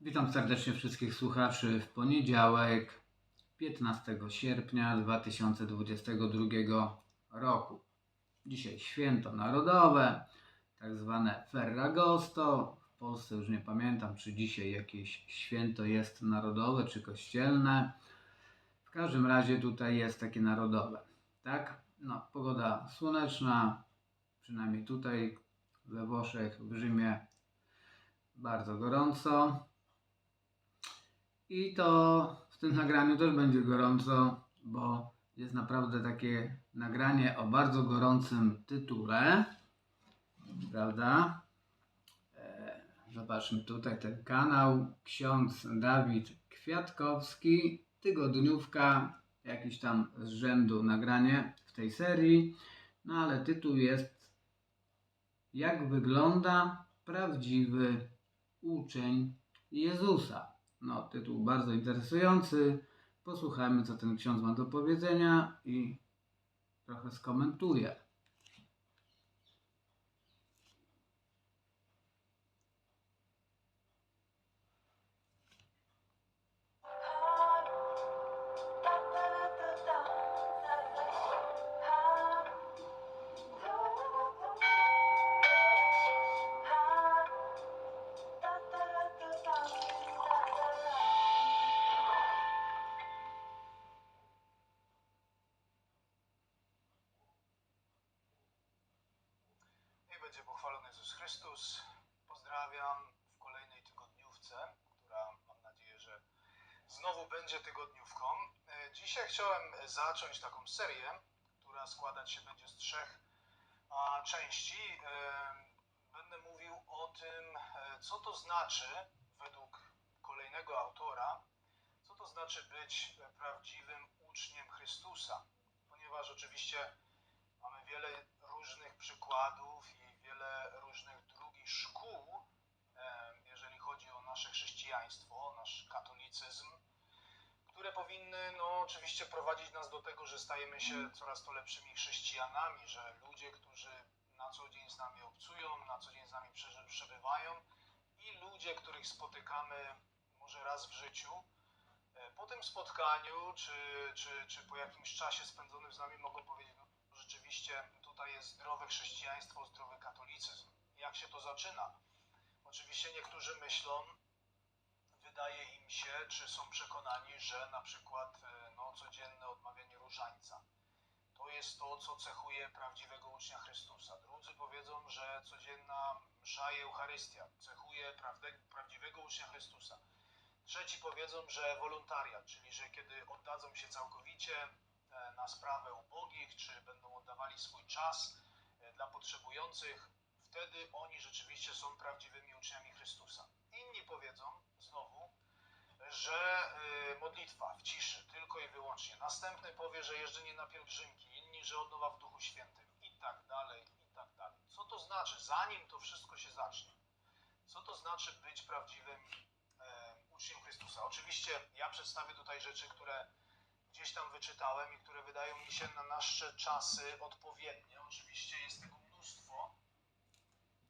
Witam serdecznie wszystkich słuchaczy w poniedziałek 15 sierpnia 2022 roku. Dzisiaj święto narodowe, tak zwane Ferragosto. W Polsce już nie pamiętam, czy dzisiaj jakieś święto jest narodowe, czy kościelne. W każdym razie tutaj jest takie narodowe, tak? No, pogoda słoneczna, przynajmniej tutaj we Włoszech, w Rzymie bardzo gorąco. I to w tym nagraniu też będzie gorąco, bo jest naprawdę takie nagranie o bardzo gorącym tytule. Prawda? E, Zobaczmy tutaj ten kanał. Ksiądz Dawid Kwiatkowski. Tygodniówka, jakiś tam z rzędu nagranie w tej serii. No ale tytuł jest Jak wygląda prawdziwy uczeń Jezusa? No, tytuł bardzo interesujący. Posłuchajmy, co ten ksiądz ma do powiedzenia i trochę skomentuje. Będzie pochwalony Jezus Chrystus. Pozdrawiam w kolejnej tygodniówce, która mam nadzieję, że znowu będzie tygodniówką. E, Dzisiaj chciałem zacząć taką serię, która składać się będzie z trzech części. E, Będę mówił o tym, e, co to znaczy według kolejnego autora, co to znaczy być prawdziwym uczniem Chrystusa. Ponieważ oczywiście Mamy wiele różnych przykładów i wiele różnych drugich szkół, em, jeżeli chodzi o nasze chrześcijaństwo, nasz katolicyzm, które powinny no, oczywiście prowadzić nas do tego, że stajemy się coraz to lepszymi chrześcijanami, że ludzie, którzy na co dzień z nami obcują, na co dzień z nami przebywają i ludzie, których spotykamy może raz w życiu, e, po tym spotkaniu, czy, czy, czy po jakimś czasie spędzonym z nami mogą powiedzieć, no rzeczywiście tutaj jest zdrowe chrześcijaństwo, zdrowy katolicyzm. Jak się to zaczyna? Oczywiście niektórzy myślą, wydaje im się, czy są przekonani, że na przykład e, no, codzienne odmawianie różańca to jest to, co cechuje prawdziwego ucznia Chrystusa. Drudzy powiedzą, że codzienna msza i Eucharystia cechuje prawdziwego ucznia Chrystusa. Trzeci powiedzą, że wolontariat, czyli że kiedy oddadzą się całkowicie e, na sprawę ubogich, czy będą oddawali swój czas e, dla potrzebujących, wtedy oni rzeczywiście są prawdziwymi uczniami Chrystusa. Inni powiedzą znowu, że e, modlitwa w ciszy, tylko i wyłącznie. Następny powie, że jeżdżenie na pielgrzymki, inni, że odnowa w Duchu Świętym i tak dalej, i tak dalej. Co to znaczy, zanim to wszystko się zacznie? Co to znaczy być prawdziwym e, uczniem Chrystusa? Oczywiście ja przedstawię tutaj rzeczy, które gdzieś tam wyczytałem i które wydają mi się na nasze czasy odpowiednie. Oczywiście jest tego mnóstwo.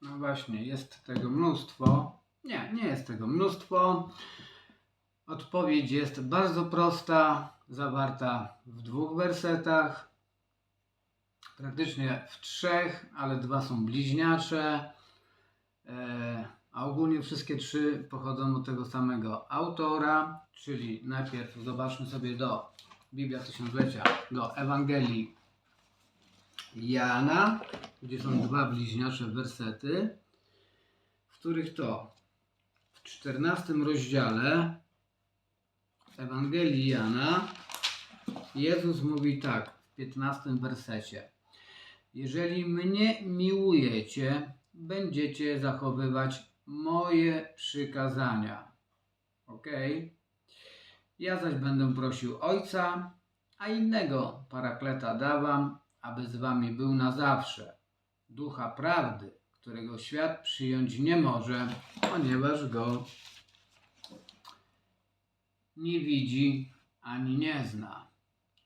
No właśnie, jest tego mnóstwo. Nie, nie jest tego mnóstwo. Odpowiedź jest bardzo prosta, zawarta w dwóch wersetach. Praktycznie w trzech, ale dwa są bliźniacze. E, a ogólnie wszystkie trzy pochodzą od tego samego autora, czyli najpierw zobaczmy sobie do Biblia Tysiąclecia, do Ewangelii Jana, gdzie są dwa bliźniacze wersety, w których to w 14 rozdziale Ewangelii Jana Jezus mówi tak w 15 wersecie. Jeżeli mnie miłujecie, będziecie zachowywać moje przykazania. Ok? Ja zaś będę prosił Ojca, a innego parakleta dawam, aby z wami był na zawsze. Ducha prawdy, którego świat przyjąć nie może, ponieważ go nie widzi ani nie zna.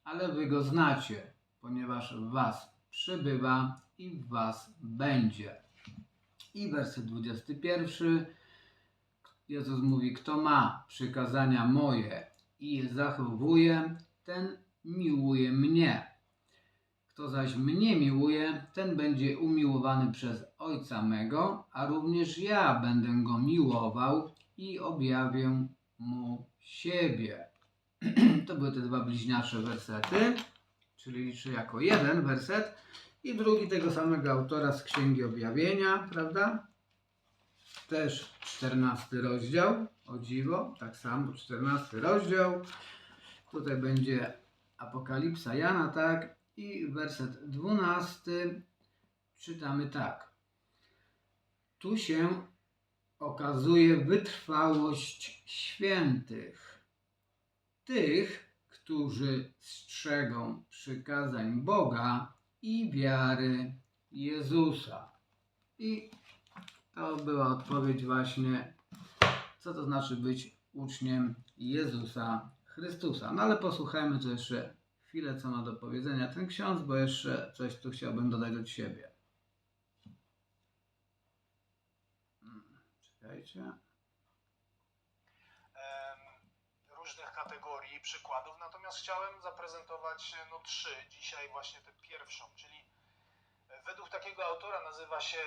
Ale wy go znacie, ponieważ w was przybywa i w was będzie. I werset 21, Jezus mówi, kto ma przykazania moje i je zachowuje, ten miłuje mnie. Kto zaś mnie miłuje, ten będzie umiłowany przez Ojca mego, a również ja będę go miłował i objawię mu siebie. To były te dwa bliźniacze wersety, czyli liczę jako jeden werset i drugi tego samego autora z Księgi Objawienia, prawda? Też 14 rozdział, o dziwo, tak samo 14 rozdział. Tutaj będzie Apokalipsa Jana, tak? I werset 12 czytamy tak. Tu się okazuje wytrwałość świętych, tych, którzy strzegą przykazań Boga i wiary Jezusa. I to była odpowiedź właśnie, co to znaczy być uczniem Jezusa Chrystusa. No ale posłuchajmy co jeszcze chwilę, co ma do powiedzenia ten ksiądz, bo jeszcze coś tu chciałbym dodać od siebie. Hmm, Czekajcie. różnych kategorii, przykładów, natomiast chciałem zaprezentować no, trzy, dzisiaj właśnie tę pierwszą, czyli e, według takiego autora nazywa się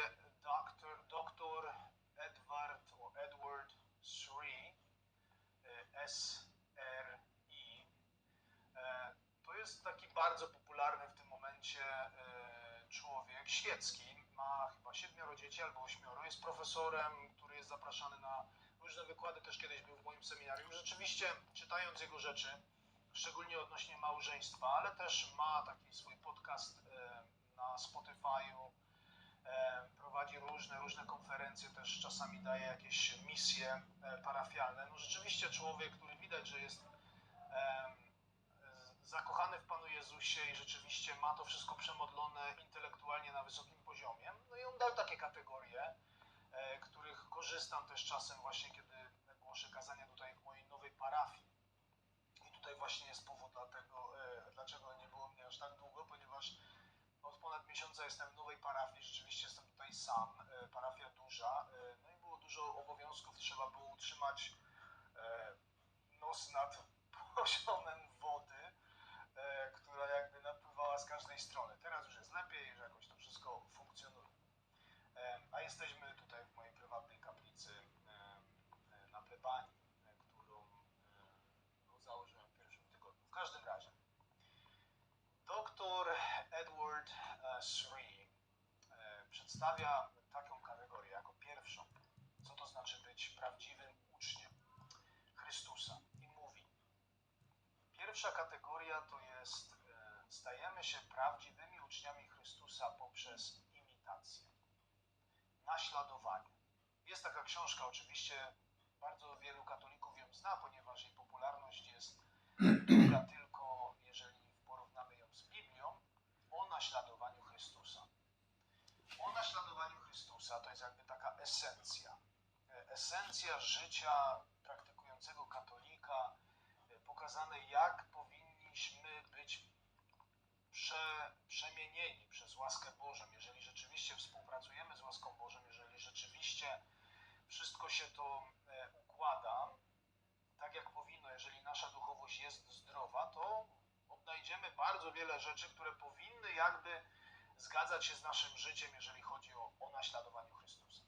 Dr. Dr. Edward Edward Sri, e, S-R-I. E, To jest taki bardzo popularny w tym momencie e, człowiek świecki, ma chyba siedmioro dzieci albo ośmioro, jest profesorem, który jest zapraszany na różne wykłady, też kiedyś był w moim seminarium. Rzeczywiście, czytając jego rzeczy, szczególnie odnośnie małżeństwa, ale też ma taki swój podcast e, na Spotify'u, e, prowadzi różne, różne konferencje, też czasami daje jakieś misje parafialne. No rzeczywiście człowiek, który widać, że jest zakochany w Panu Jezusie i rzeczywiście ma to wszystko przemodlone intelektualnie na wysokim poziomie. No i on dał takie kategorie, e, których korzystam też czasem właśnie, kiedy głoszę kazania tutaj w mojej nowej parafii. I tutaj właśnie jest powód dlatego, e, dlaczego nie było mnie aż tak długo, ponieważ od ponad miesiąca jestem w nowej parafii, rzeczywiście jestem tutaj sam, e, parafia duża, no i było dużo obowiązków, trzeba było utrzymać nos nad poziomem jesteśmy tutaj w mojej prywatnej kaplicy na plebanii, którą no, założyłem w pierwszym tygodniu. W każdym razie, doktor Edward e, Sri e, przedstawia taką kategorię jako pierwszą, co to znaczy być prawdziwym uczniem Chrystusa. I mówi, pierwsza kategoria to jest, e, stajemy się prawdziwymi uczniami Chrystusa poprzez imitację naśladowanie. Jest taka książka, oczywiście bardzo wielu katolików ją zna, ponieważ jej popularność jest dobra tylko, jeżeli porównamy ją z Biblią, o naśladowaniu Chrystusa. O naśladowaniu Chrystusa to jest jakby taka esencja. Esencja życia praktykującego katolika, pokazane jak prze, przemienieni przez łaskę Bożą, jeżeli rzeczywiście współpracujemy z łaską Bożą, jeżeli rzeczywiście wszystko się to e, układa tak jak powinno, jeżeli nasza duchowość jest zdrowa, to odnajdziemy bardzo wiele rzeczy, które powinny jakby zgadzać się z naszym życiem, jeżeli chodzi o, o naśladowanie Chrystusa.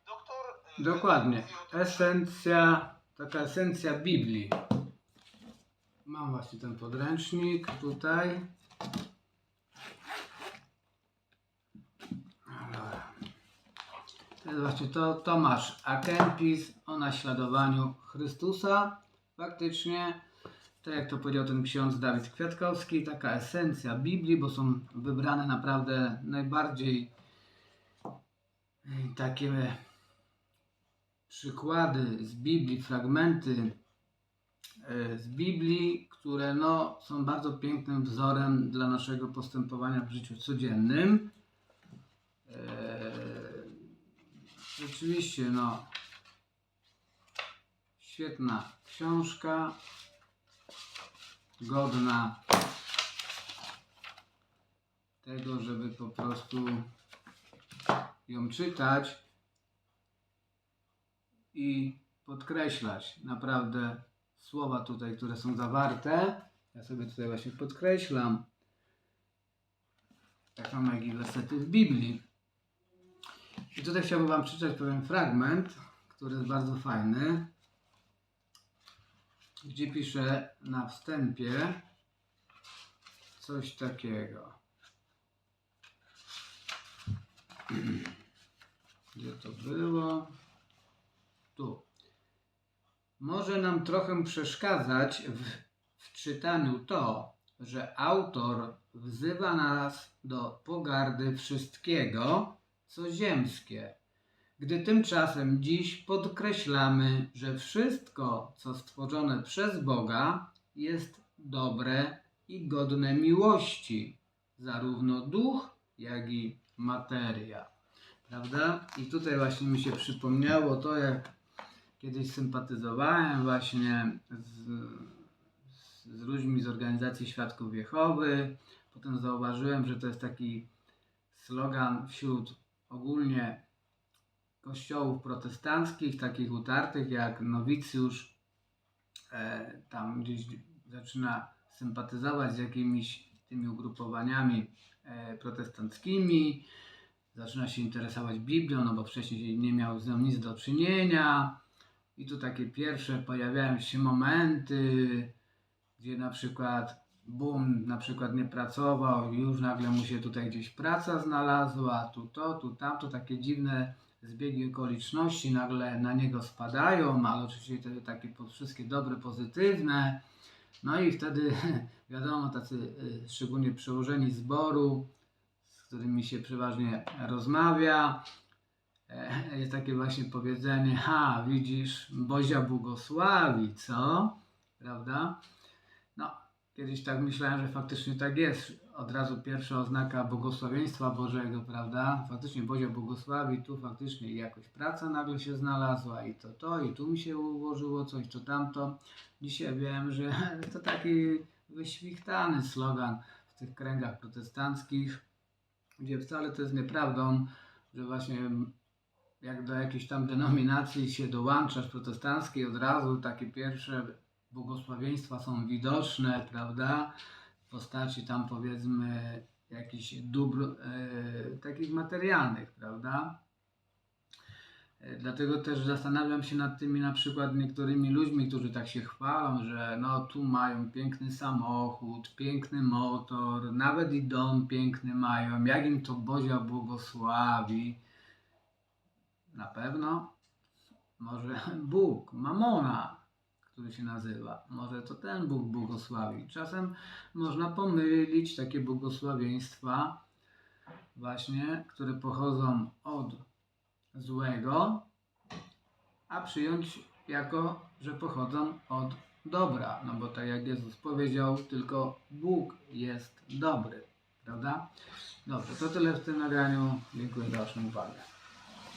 I doktor. e, Dokładnie. tym, Esencja, taka esencja Biblii. Mam właśnie ten podręcznik tutaj. Dobra. To Tomasz Akempis o naśladowaniu Chrystusa. Faktycznie, tak jak to powiedział ten ksiądz Dawid Kwiatkowski, taka esencja Biblii, bo są wybrane naprawdę najbardziej y, takie przykłady z Biblii, fragmenty e, z Biblii, które no, są bardzo pięknym wzorem dla naszego postępowania w życiu codziennym. E, Rzeczywiście, no, świetna książka, godna tego, żeby po prostu ją czytać i podkreślać naprawdę słowa tutaj, które są zawarte. Ja sobie tutaj właśnie podkreślam. Tak samo jak i wersety w Biblii. I tutaj chciałbym Wam przeczytać pewien fragment, który jest bardzo fajny, gdzie pisze na wstępie coś takiego. Gdzie to było? Tu. Może nam trochę przeszkadzać w, w czytaniu to, że autor wzywa nas do pogardy wszystkiego, co ziemskie, gdy tymczasem dziś podkreślamy, że wszystko, co stworzone przez Boga, jest dobre i godne miłości, zarówno duch, jak i materia. Prawda? I tutaj właśnie mi się przypomniało to, jak kiedyś sympatyzowałem właśnie z, z, ludźmi z organizacji Świadków Jehowy. Potem zauważyłem, że to jest taki slogan wśród ogólnie kościołów protestanckich, takich utartych jak nowicjusz, e, tam gdzieś zaczyna sympatyzować z jakimiś tymi ugrupowaniami e, protestanckimi, zaczyna się interesować Biblią, no bo wcześniej nie miał z nią nic do czynienia. I tu takie pierwsze pojawiają się momenty, gdzie na przykład boom na przykład nie pracował już nagle mu się tutaj gdzieś praca znalazła, tu to, tu tamto, takie dziwne zbiegi okoliczności nagle na niego spadają, ale oczywiście te takie wszystkie dobre, pozytywne. No i wtedy wiadomo, tacy y, szczególnie przełożeni zboru, z którymi się przeważnie rozmawia, jest takie właśnie powiedzenie, ha, widzisz, Bozia błogosławi, co? Prawda? No, kiedyś tak myślałem, że faktycznie tak jest. Od razu pierwsza oznaka błogosławieństwa Bożego, prawda? Faktycznie Bozia błogosławi, tu faktycznie jakoś praca nagle się znalazła i to to, i tu mi się ułożyło coś, to tamto. Dzisiaj wiem, że to taki wyświchtany slogan w tych kręgach protestanckich, gdzie wcale to jest nieprawdą, że właśnie jak do jakiejś tam denominacji się dołączasz protestanckiej, od razu takie pierwsze błogosławieństwa są widoczne, prawda? W postaci tam powiedzmy jakichś dóbr e, takich materialnych, prawda? E, Dlatego też zastanawiam się nad tymi na przykład niektórymi ludźmi, którzy tak się chwalą, że no tu mają piękny samochód, piękny motor, nawet i dom piękny mają, jak im to Bozia błogosławi. Na pewno może Bóg, Mamona, który się nazywa. Może to ten Bóg błogosławi. Czasem można pomylić takie błogosławieństwa właśnie, które pochodzą od złego, a przyjąć jako, że pochodzą od dobra. No bo tak jak Jezus powiedział, tylko Bóg jest dobry. Prawda? Dobrze, to tyle w tym nagraniu. Dziękuję za Waszą uwagę.